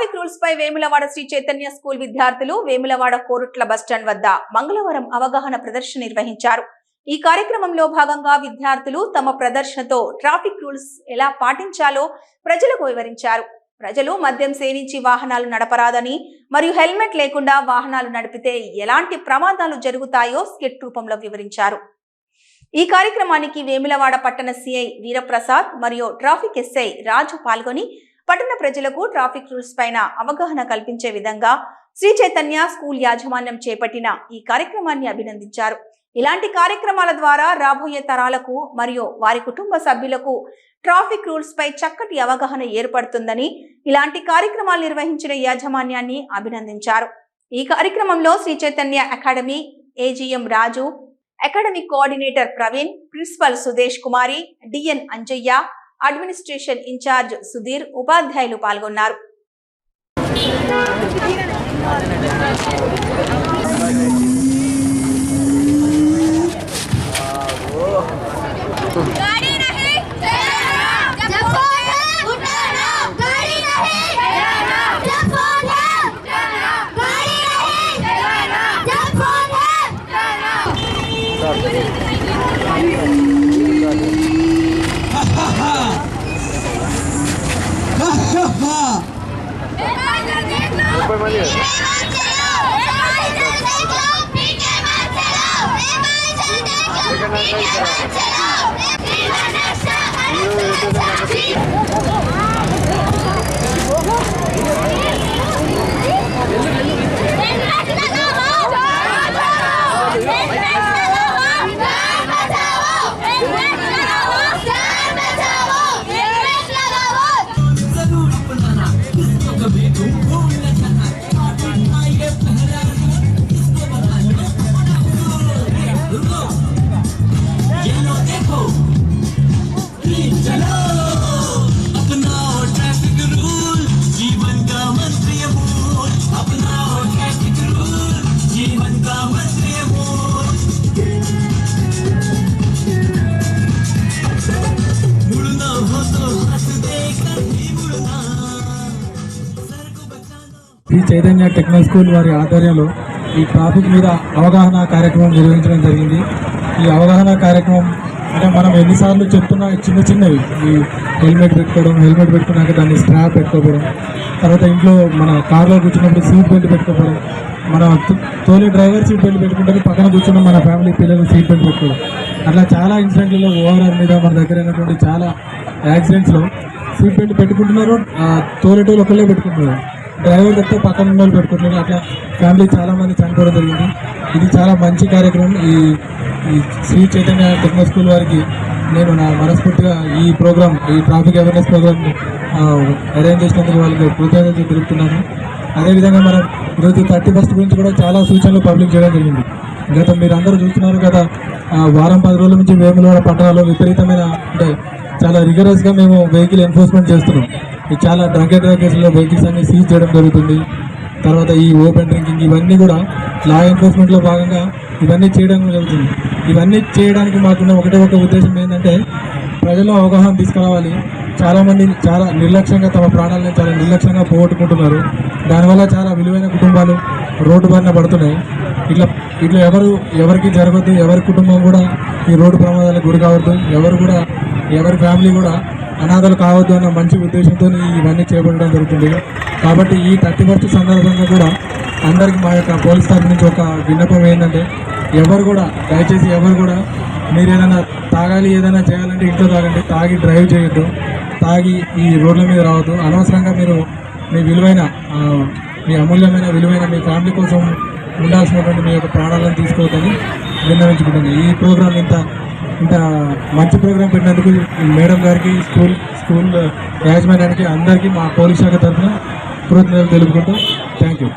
Traffic rules పై Vemulawada Sri Chaitanya school విద్యార్థులు Vemulawada Korutla bus stand వద్ద మంగళవారం అవగాహన ప్రదర్శన నిర్వహించారు. ఈ కార్యక్రమంలో భాగంగా విద్యార్థులు తమ ప్రదర్శనతో ట్రాఫిక్ రూల్స్ ఎలా పాటించాలో ప్రజలకు వివరించారు. ప్రజలు మద్యం సేవించి వాహనాలు నడపరాదని మరియు హెల్మెట్ లేకుండా వాహనాలు నడిపితే ఎలాంటి ప్రమాదాలు జరుగుతాయో స్కిట్ రూపంలో వివరించారు. ఈ కార్యక్రమానికి వేములవాడ పట్టణ సిఐ వీరప్రసాద్ మరియు ట్రాఫిక్ ఎస్ఐ రాజు పాల్గొని పట్టణ ప్రజలకు ట్రాఫిక్ రూల్స్ పైన అవగాహన కల్పించే విధంగా శ్రీ చైతన్య స్కూల్ యాజమాన్యం చేపట్టిన ఈ కార్యక్రమాన్ని అభినందించారు. ఇలాంటి కార్యక్రమాల ద్వారా రాబోయే తరాలకు మరియు వారి కుటుంబ సభ్యులకు ట్రాఫిక్ రూల్స్ పై చక్కటి అవగాహన ఏర్పడుతుందని ఇలాంటి కార్యక్రమాలు నిర్వహించిన యాజమాన్యాన్ని అభినందించారు. ఈ కార్యక్రమంలో Sri Chaitanya academy AGM Raju academic coordinator Praveen principal Sudesh Kumari DN Anjaiah administration incharge Sudheer ఉపాధ్యాయులు పాల్గొన్నారు. Oh! Sri Chaitanya techno school వారి ఆధ్వర్యంలో ఈ ట్రాఫిక్ మీద అవగాహన కార్యక్రమం నిర్వహించడం జరిగింది. ఈ అవగాహన కార్యక్రమం అంటే మనం ఎన్నిసార్లు చెప్తున్న చిన్న చిన్నవి. ఈ హెల్మెట్ పెట్టుకోవడం హెల్మెట్ పెట్టుకున్నాక దాన్ని స్ట్రాప్ పెట్టుకోవడం తర్వాత ఇంట్లో మన కార్లో కూర్చున్నప్పుడు సీట్ బెల్ట్ పెట్టుకోవడం మన తోలి డ్రైవర్ సీట్ బెల్ట్ పెట్టుకుంటే పక్కన కూర్చున్న మన ఫ్యామిలీ పిల్లలు సీట్ బెల్ట్ పెట్టుకోవడం. అట్లా చాలా ఇన్సిడెంట్లలో ఓవరాల్ మీద మన దగ్గర అయినటువంటి చాలా యాక్సిడెంట్స్లో సీట్ బెల్ట్ పెట్టుకుంటున్నారు. తోలేటోళ్ళు ఒకళ్ళే పెట్టుకుంటున్నారు. డ్రైవర్ తప్పితే పక్కన ఉన్న వాళ్ళు పెట్టుకుంటున్నారు. అట్లా ఫ్యామిలీ చాలామంది చనిపోవడం జరిగింది. ఇది చాలా మంచి కార్యక్రమం. ఈ ఈ శ్రీ చైతన్య టెక్నో స్కూల్ వారికి నేను నా మనస్ఫూర్తిగా ఈ ప్రోగ్రామ్ ఈ ట్రాఫిక్ అవేర్నెస్ ప్రోగ్రామ్ అరేంజ్ చేసినందుకు వాళ్ళకి కృతజ్ఞతలు తెలుపుతున్నాను. అదేవిధంగా మనం ఈరోజు థర్టీ ఫస్ట్ గురించి కూడా చాలా సూచనలు పబ్లిక్ చేయడం జరిగింది. గత మీరు అందరూ చూస్తున్నారు కదా వారం పది రోజుల నుంచి వేములవాడ పట్టణాల్లో విపరీతమైన అంటే చాలా రిగరస్గా మేము వెహికల్ ఎన్ఫోర్స్మెంట్ చేస్తున్నాం. చాలా డ్రంక్ అండ్ డ్రైవ్ కేసులో వెహికల్స్ అన్ని సీజ్ చేయడం జరుగుతుంది. తర్వాత ఈ ఓపెన్ డ్రింకింగ్ ఇవన్నీ కూడా లా ఎన్ఫోర్స్మెంట్లో భాగంగా ఇవన్నీ చేయడం జరుగుతుంది. ఇవన్నీ చేయడానికి మాకున్న ఒకటే ఒక ఉద్దేశం ఏంటంటే ప్రజల్లో అవగాహన తీసుకురావాలి. చాలామంది చాలా నిర్లక్ష్యంగా తమ ప్రాణాలను చాలా నిర్లక్ష్యంగా పోగొట్టుకుంటున్నారు. దానివల్ల చాలా విలువైన కుటుంబాలు రోడ్డు బారిన పడుతున్నాయి. ఇట్లా ఇట్లా ఎవరు ఎవరికి జరగద్దు ఎవరి కుటుంబం కూడా ఈ రోడ్డు ప్రమాదాలకు గురి కావద్దు. ఎవరు కూడా ఎవరి ఫ్యామిలీ కూడా అనాథలు కావద్దు అన్న మంచి ఉద్దేశంతో ఇవన్నీ చేపట్టడం జరుగుతుంది. కాబట్టి ఈ థర్టీ ఫస్ట్ సందర్భంగా కూడా అందరికి మా యొక్క పోలీస్ తరఫు నుంచి ఒక విన్నపం ఏంటంటే ఎవరు కూడా దయచేసి ఎవరు కూడా మీరు ఏదైనా తాగాలి ఏదైనా చేయాలంటే ఇంట్లో తాగండి తాగి డ్రైవ్ చేయొద్దు తాగి ఈ రోడ్ల మీద రావద్దు. అనవసరంగా మీరు మీ విలువైన మీ అమూల్యమైన విలువైన మీ ఫ్యామిలీ కోసం ఉండాల్సినటువంటి మీ యొక్క ప్రాణాలను తీసుకోవద్దని విన్నవించుకుంటుంది ఈ ప్రోగ్రాం ఇంత ఇంత మంచి ప్రోగ్రాం పెట్టినందుకు మేడం గారికి స్కూల్ స్కూల్ యాజమాన్యానికి అందరికీ మా పోలీస్ శాఖ తరఫున కృతజ్ఞతలు తెలుపుకుంటూ థ్యాంక్ యూ.